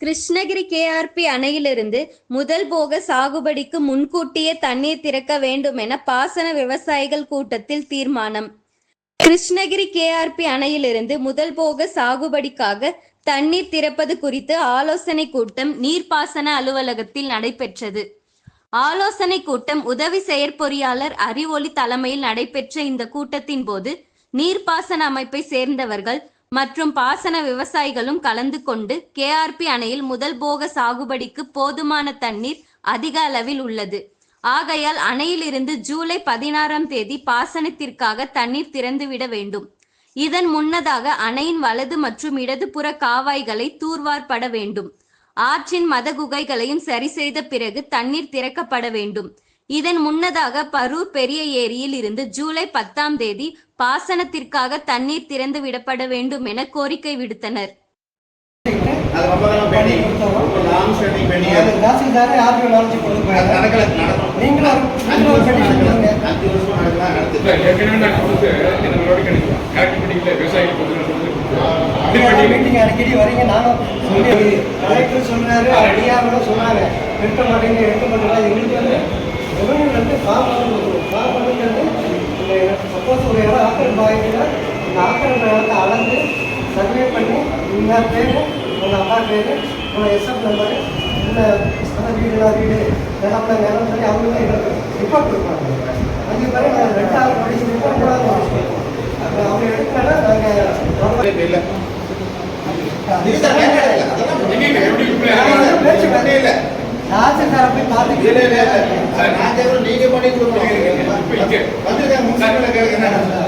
Krishnagiri KRP அணையிலிருந்து முதல் போக சாகுபடிக்கு முன்கூட்டியே தண்ணீர் திறக்க வேண்டும் என பாசன விவசாயிகள் கூட்டத்தில் தீர்மானம். கிருஷ்ணகிரி கேஆர்பி அணையிலிருந்து முதல் போக சாகுபடிக்காக தண்ணீர் திறப்பது குறித்து ஆலோசனை கூட்டம் நீர்ப்பாசன அலுவலகத்தில் நடைபெற்றது. ஆலோசனை கூட்டம் உதவி செயற்பொறியாளர் அறிவொளி தலைமையில் நடைபெற்ற இந்த கூட்டத்தின் போது நீர்ப்பாசன அமைப்பை சேர்ந்தவர்கள் மற்றும் பாசன விவசாயிகளும் கலந்து கொண்டு கேஆர்பி அணையில் முதல் போக சாகுபடிக்கு போதுமான தண்ணீர் அதிக அளவில் உள்ளது. ஆகையால் அணையிலிருந்து ஜூலை பதினாறாம் தேதி பாசனத்திற்காக தண்ணீர் திறந்துவிட வேண்டும். இதன் முன்னதாக அணையின் வலது மற்றும் இடதுபுற காவாய்களை தூர்வார்பட வேண்டும். ஆற்றின் மதகுகைகளையும் சரி செய்த பிறகு தண்ணீர் திறக்கப்பட வேண்டும். இதன் முன்னதாக பரூர் பெரிய ஏரியில் இருந்து ஜூலை பத்தாம் தேதி பாசனத்திற்காக தண்ணீர் திறந்து விடப்பட வேண்டும் என கோரிக்கை விடுத்தனர். அடிக்கடி வரீங்க. நானும் சொல்லி கலெக்டர் அடியாரோட சொன்னாங்க. மாட்டேங்க மாட்டேங்க எங்களுக்கு வந்து ஃபார்ம் பண்ணணும் ஃபார்ம் பண்ணிட்டு சப்போஸ் ஒரு இடம் ஆக்கிரமிப்பு ஆகிடுச்சுன்னா இந்த ஆக்கிரமிப்பு இடத்தை அளந்து சர்வே பண்ணி இந்த பேர் உங்கள் அப்பா பேர் உங்கள் எஸ்எஃப் நம்பர் இந்த அந்த வீடுனா வீடு நிலப்பட நிலம் சொல்லி அவங்க ரிப்போர்ட் கொடுப்பாங்க அஞ்சு பேர் நான் ரெண்டாவது படிச்சு ரிப்போர்ட் அவங்க நாங்கள் இல்ல இல்ல நான் கேக்குறேன் நீங்க பண்ணி கொடுக்கணும். வந்துருக்கேன் முன்னாடி கேக்குறேன்